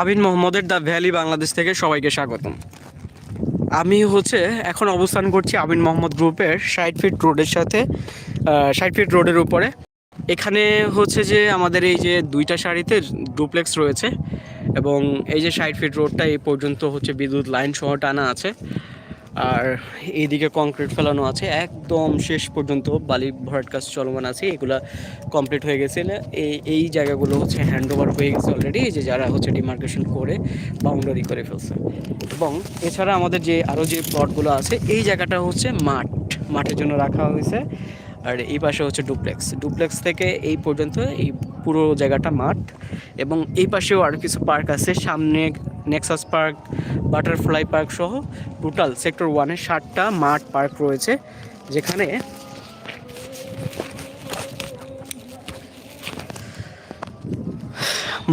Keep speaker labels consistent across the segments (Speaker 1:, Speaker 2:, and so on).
Speaker 1: আবিন মোহাম্মদের the valley Bangladesh থেকে সবাইকে স্বাগতম। আমি হচ্ছে এখন অবস্থান করছি আবিন মোহাম্মদ গ্রুপের ষাট ফিট রোডের সাথে ষাট ফিট রোডের উপরে। এখানে হচ্ছে যে আমাদের এই যে দুইটা শাড়িতে ডুপ্লেক্স রয়েছে এবং এই যে ষাট ফিট রোডটা এই পর্যন্ত হচ্ছে বিদ্যুৎ লাইন সহ টানা আছে। আর এইদিকে কংক্রিট ফেলানো আছে। একদম শেষ পর্যন্ত বালি ভরাট কাজ চলমান আছে। এগুলা কমপ্লিট হয়ে গেছে। এই এই জায়গাগুলো হচ্ছে হ্যান্ড ওভার হয়ে গেছে অলরেডি যে যারা হচ্ছে ডিমার্কেশন করে বাউন্ডারি করে ফেলছে। এবং এছাড়া আমাদের যে আরও যে প্লটগুলো আছে, এই জায়গাটা হচ্ছে মাঠ। মাঠের জন্য রাখা হয়েছে। আর এই পাশে হচ্ছে ডুপ্লেক্স। ডুপ্লেক্স থেকে এই পর্যন্ত এই পুরো জায়গাটা মাঠ এবং এই পাশেও আরও কিছু পার্ক আছে। সামনে নেক্সাস পার্ক বাটারফ্লাই পার্ক সহ টোটাল সেক্টর ওয়ানে ষাটটা মাঠ পার্ক রয়েছে, যেখানে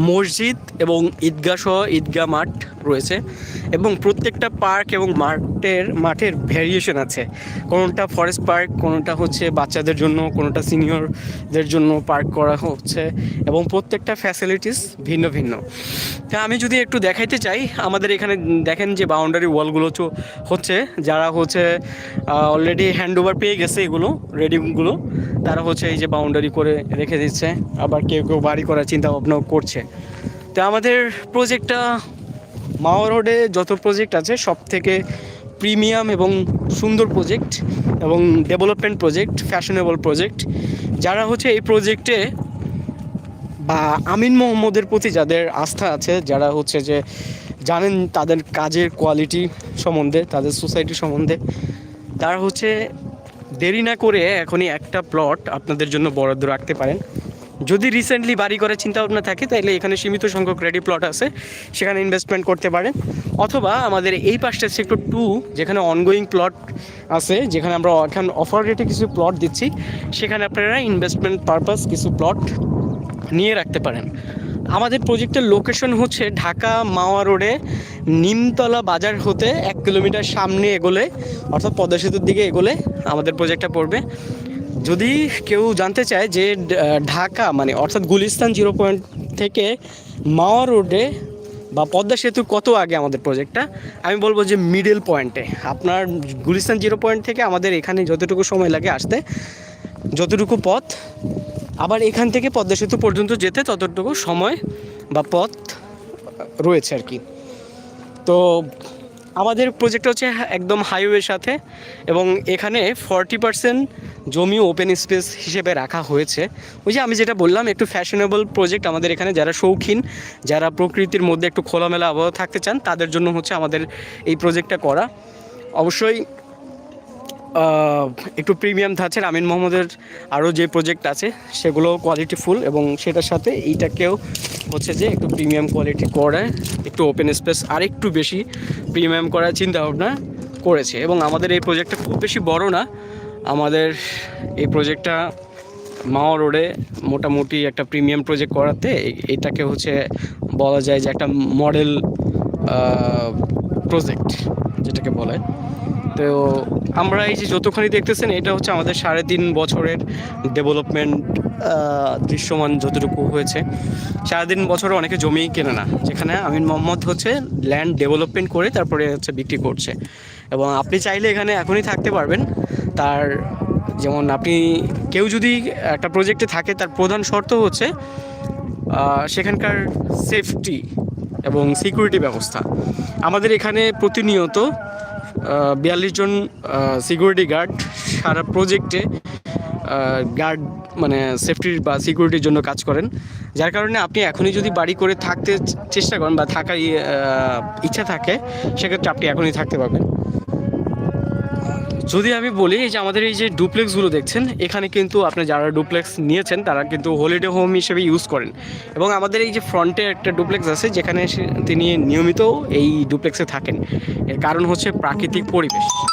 Speaker 1: মসজিদ এবং ঈদগাহ সহ ঈদগাহ মাঠ রয়েছে এবং প্রত্যেকটা পার্ক এবং মাঠের মাঠের ভ্যারিয়েশন আছে। কোনোটা ফরেস্ট পার্ক কোনোটা হচ্ছে বাচ্চাদের জন্য, কোনোটা সিনিয়রদের জন্য পার্ক করা হচ্ছে এবং প্রত্যেকটা ফ্যাসিলিটিস ভিন্ন ভিন্ন। তা আমি যদি একটু দেখাইতে চাই, আমাদের এখানে দেখেন যে বাউন্ডারি ওয়ালগুলো হচ্ছে যারা হচ্ছে অলরেডি হ্যান্ড ওভার পেয়ে গেছে এগুলো রেডিগুলো তারা হচ্ছে এই যে বাউন্ডারি করে রেখে দিচ্ছে। আবার কেউ কেউ বাড়ি করার চিন্তা ভাবনাও করছে। তো আমাদের প্রজেক্টটা মাওয়া রোডে যত প্রজেক্ট আছে সব থেকে প্রিমিয়াম এবং সুন্দর প্রজেক্ট এবং ডেভেলপমেন্ট প্রজেক্ট ফ্যাশনেবল প্রজেক্ট যারা হচ্ছে এই প্রজেক্টে বা আমিন মোহাম্মদের প্রতি যাদের আস্থা আছে, যারা হচ্ছে যে জানেন তাদের কাজের কোয়ালিটি সম্বন্ধে, তাদের সোসাইটি সম্বন্ধে, তারা হচ্ছে দেরি না করে এখনই একটা প্লট আপনাদের জন্য বরাদ্দ রাখতে পারেন। যদি রিসেন্টলি বাড়ি করার চিন্তা ভাবনা থাকে, তাহলে এখানে সীমিত সংখ্যক রেডি প্লট আছে। সেখানে ইনভেস্টমেন্ট করতে পারেন। অথবা আমাদের এই পাশটা সেক্টর টু যেখানে অনগোয়িং প্লট আছে, যেখানে আমরা এখন অফার রেটে কিছু প্লট দিচ্ছি। সেখানে আপনারা ইনভেস্টমেন্ট পারপাস কিছু প্লট নিয়ে রাখতে পারেন। আমাদের প্রজেক্টের লোকেশন হচ্ছে ঢাকা মাওয়া রোডে, নিমতলা বাজার হতে এক কিলোমিটার সামনে এগোলে, অর্থাৎ পদ্মা সেতুর দিকে এগোলে আমাদের প্রজেক্টটা পড়বে। যদি কেউ জানতে চায় যে ঢাকা মানে অর্থাৎ গুলিস্তান জিরো পয়েন্ট থেকে মাওয়া রোডে বা পদ্মা সেতু কত আগে আমাদের প্রজেক্টটা আমি বলব যে মিডল পয়েন্টে আপনার গুলিস্তান জিরো পয়েন্ট থেকে আমাদের এখানে যতটুকু সময় লাগে আসতে, যতটুকু পথ, আবার এখান থেকে পদ্মা সেতু পর্যন্ত যেতে ততটুকু সময় বা পথ রয়েছে আর কি। তো আমাদের প্রজেক্ট হচ্ছে একদম হাইওয়ের সাথে এবং এখানে ফর্টি পার্সেন্ট জমি ওপেন স্পেস হিসেবে রাখা হয়েছে। ওই যে আমি যেটা বললাম, একটু ফ্যাশনেবল প্রজেক্ট আমাদের এখানে যারা শৌখিন, যারা প্রকৃতির মধ্যে একটু খোলামেলা আবহাওয়া থাকতে চান, তাদের জন্য হচ্ছে আমাদের এই প্রজেক্টটা করা। অবশ্যই একটু প্রিমিয়াম ধাঁচের আমিন মোহাম্মদের আরও যে প্রজেক্ট আছে সেগুলো কোয়ালিটিফুল এবং সেটার সাথে এইটাকেও হচ্ছে যে একটু প্রিমিয়াম কোয়ালিটি করে, একটু ওপেন স্পেস আর একটু বেশি প্রিমিয়াম করার চিন্তা ভাবনা করেছে। এবং আমাদের এই প্রজেক্টটা খুব বেশি বড় না, আমাদের এই প্রজেক্টটা মাওয়া রোডে মোটামুটি একটা প্রিমিয়াম প্রজেক্ট করাতে এটাকে হচ্ছে বলা যায় যে একটা মডেল প্রজেক্ট যেটাকে বলে। তো আমরা এই যে যতখানি দেখতেছেন, এটা হচ্ছে আমাদের সাড়ে তিন বছরের ডেভেলপমেন্ট দৃশ্যমান যতটুকু হয়েছে। সাড়ে তিন বছরে অনেকে জমি কেনে না, যেখানে আমিন মোহাম্মদ হচ্ছে ল্যান্ড ডেভেলপমেন্ট করে তারপরে হচ্ছে বিক্রি করছে। এবং আপনি চাইলে এখানে এখনই থাকতে পারবেন। তার যেমন আপনি, কেউ যদি একটা প্রজেক্টে থাকে, তার প্রধান শর্ত হচ্ছে সেখানকার সেফটি এবং সিকিউরিটি ব্যবস্থা। আমাদের এখানে প্রতিনিয়ত বিয়াল্লিশ জন সিকিউরিটি গার্ড সারা প্রজেক্টে গার্ড মানে সেফটির বা সিকিউরিটির জন্য কাজ করেন। যার কারণে আপনি এখনই যদি বাড়ি করে থাকতে চেষ্টা করেন বা থাকার ইচ্ছা থাকে, সেক্ষেত্রে আপনি এখনই থাকতে পারবেন। যদি আমি বলি যে আমাদের এই যে ডুপ্লেক্সগুলো দেখছেন, এখানে কিন্তু আপনি যারা ডুপ্লেক্স নিয়েছেন, তারা কিন্তু হলিডে হোম হিসেবে ইউজ করেন। এবং আমাদের এই যে ফ্রন্টে একটা ডুপ্লেক্স আছে, যেখানে তিনি নিয়মিত এই ডুপ্লেক্সে থাকেন। এর কারণ হচ্ছে প্রাকৃতিক পরিবেশ।